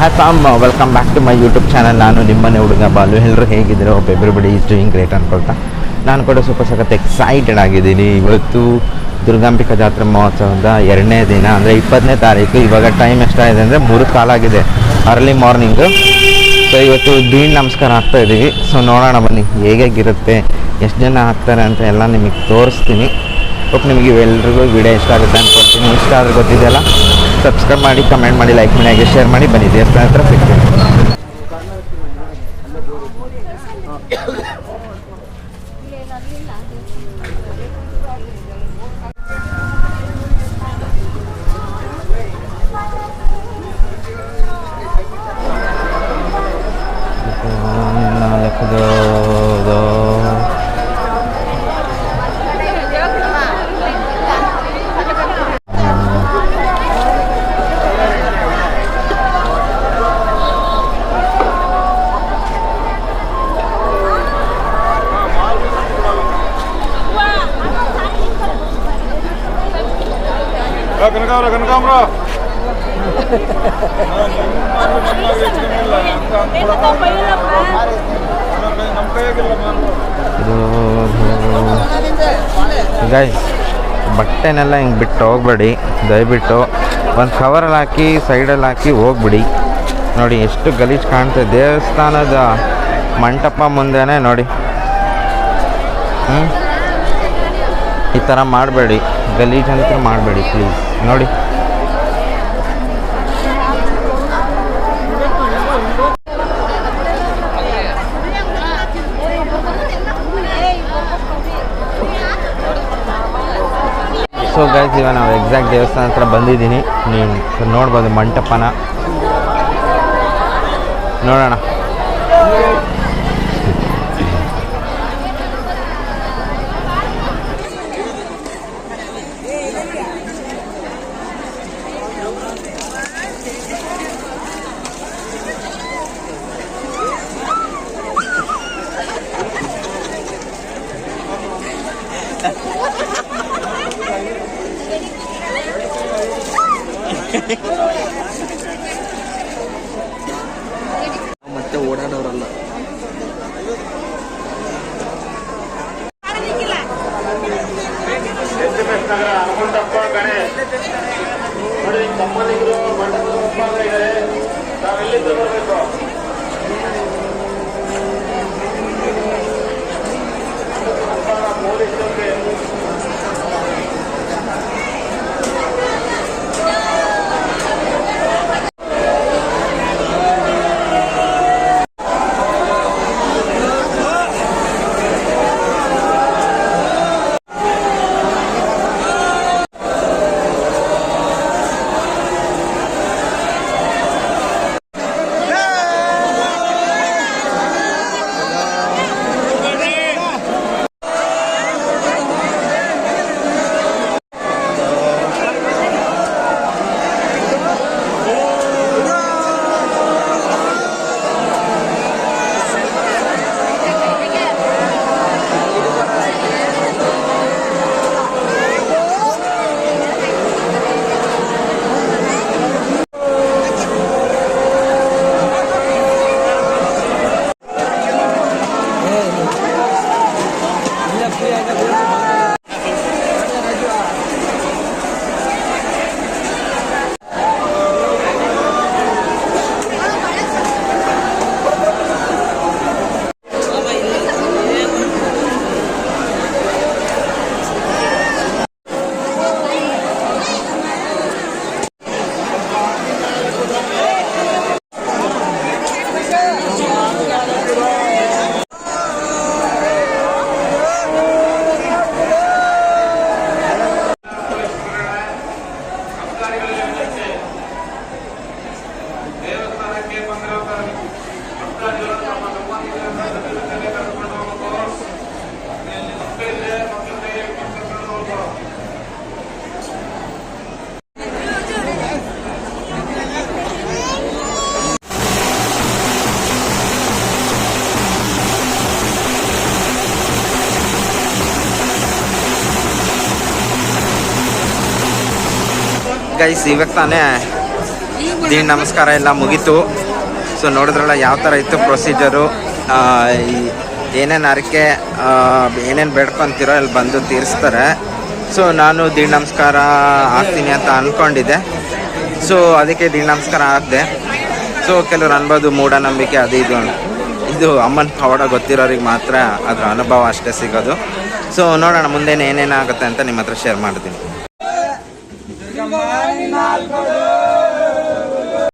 ಹ್ಯಾಸಾಮ್ welcome back to my YouTube channel ನಾನು ನಿಮ್ಮನೆ ಹುಡುಗ ಬಾಲು. ಎಲ್ಲರೂ ಹೇಗಿದ್ದೀರೋ ಎವ್ರಿಬಡಿ ಈಸ್ ಡೂಯಿಂಗ್ ಗ್ರೇಟ್ ಅನ್ಕೊಳ್ತಾ. ನಾನು ಕೂಡ ಸ್ವಲ್ಪ ಸಖತ್ ಎಕ್ಸೈಟೆಡ್ ಆಗಿದ್ದೀನಿ. ಇವತ್ತು ದುರ್ಗಾಂಬಿಕಾ ಜಾತ್ರೆ ಮಹೋತ್ಸವದ ಎರಡನೇ ದಿನ, ಅಂದರೆ ಇಪ್ಪತ್ತನೇ ತಾರೀಕು. ಇವಾಗ ಟೈಮ್ ಎಷ್ಟಾಗಿದೆ ಅಂದರೆ ಮೂರು ಕಾಲಾಗಿದೆ ಅರ್ಲಿ ಮಾರ್ನಿಂಗು ಸೊ ಇವತ್ತು ದೀಡ್ ನಮಸ್ಕಾರ ಆಗ್ತಾ ಇದ್ದೀವಿ. ಸೊ ನೋಡೋಣ ಬನ್ನಿ ಹೇಗಾಗಿರುತ್ತೆ ಎಷ್ಟು ಜನ ಆಗ್ತಾರೆ ಅಂತ ಎಲ್ಲ ನಿಮಗೆ ತೋರಿಸ್ತೀನಿ. ಒಟ್ಟು ನಿಮಗೆ ಇವೆಲ್ಲರಿಗೂ ವಿಡಿಯೋ ಇಷ್ಟ ಆಗುತ್ತೆ ಅಂದ್ಕೊಳ್ತೀನಿ ಇಷ್ಟ ಆದ್ರೆ ಗೊತ್ತಿದೆಯಲ್ಲ? ಸಬ್ಸ್ಕ್ರೈಬ್ ಮಾಡಿ ಕಮೆಂಟ್ ಮಾಡಿ ಲೈಕ್ ಮಾಡಿ ಹಾಗೆ ಶೇರ್ ಮಾಡಿ ಬನ್ನಿ ದೇವಸ್ಥಾನ ಹತ್ರ ಸಿಗ್ತೀನಿ ನಮ್ಮ ಗೈಸ್ ಬಟ್ಟೆನೆಲ್ಲ ಹಿಂಗೆ ಬಿಟ್ಟು ಹೋಗ್ಬೇಡಿ. ದಯವಿಟ್ಟು ಒಂದು ಕವರಲ್ಲಿ ಹಾಕಿ ಸೈಡಲ್ಲಿ ಹಾಕಿ ಹೋಗ್ಬಿಡಿ. ನೋಡಿ ಎಷ್ಟು ಗಲೀಜು ಕಾಣ್ತದೆ ದೇವಸ್ಥಾನದ ಮಂಟಪ ಮುಂದೆನೇ ನೋಡಿ. ಹ್ಞೂ ಈ ಥರ ಮಾಡಬೇಡಿ. ಗಲೀಜು ಅಂತ ಮಾಡಬೇಡಿ ಪ್ಲೀಸ್ ನೋಡಿ. ಸೊ ಗೈಸ್ ಇವಾಗ ನಾವು ಎಕ್ಸಾಕ್ಟ್ ದೇವಸ್ಥಾನ ಹತ್ರ ಬಂದಿದ್ದೀನಿ. ನೀವು ನೋಡ್ಬೋದು ಮಂಟಪನ. ನೋಡೋಣ. ಮತ್ತೆ ಓಡಾಡೋರಲ್ಲ. ತಮ್ಮನಿಗರು ಮಂಟಪದಪ್ಪ ಇದ್ದಾರೆ ನಾವೆಲ್ಲಿಂದ ಬರಬೇಕು? ಗೈಸ್ ಇವಾಗ ತಾನೇ ದೀನ್ ನಮಸ್ಕಾರ ಎಲ್ಲ ಮುಗೀತು. ಸೊ ನೋಡಿದ್ರಲ್ಲ ಯಾವ ಥರ ಇತ್ತು ಪ್ರೊಸೀಜರು ಏನೇನು ಅರಕೆ ಏನೇನು ಬೇಡ್ಕೊತಿರೋ ಅಲ್ಲಿ ಬಂದು ತೀರಿಸ್ತಾರೆ. ಸೊ ನಾನು ದೀಡ್ ನಮಸ್ಕಾರ ಹಾಕ್ತೀನಿ ಅಂತ ಅಂದ್ಕೊಂಡಿದ್ದೆ ಸೊ ಅದಕ್ಕೆ ದೀಡ್ ನಮಸ್ಕಾರ ಹಾಕಿದೆ. ಸೊ ಕೆಲವ್ರು ಅನ್ಬೋದು ಮೂಢನಂಬಿಕೆ ಅದು ಇದು. ಇದು ಅಮ್ಮನ ಪವಾಡ ಗೊತ್ತಿರೋರಿಗೆ ಮಾತ್ರ ಅದರ ಅನುಭವ ಅಷ್ಟೇ ಸಿಗೋದು. ಸೊ ನೋಡೋಣ ಮುಂದೇನು ಏನೇನಾಗುತ್ತೆ ಅಂತ ನಿಮ್ಮ ಹತ್ರ ಶೇರ್ ಮಾಡ್ತೀನಿ. লাল করো।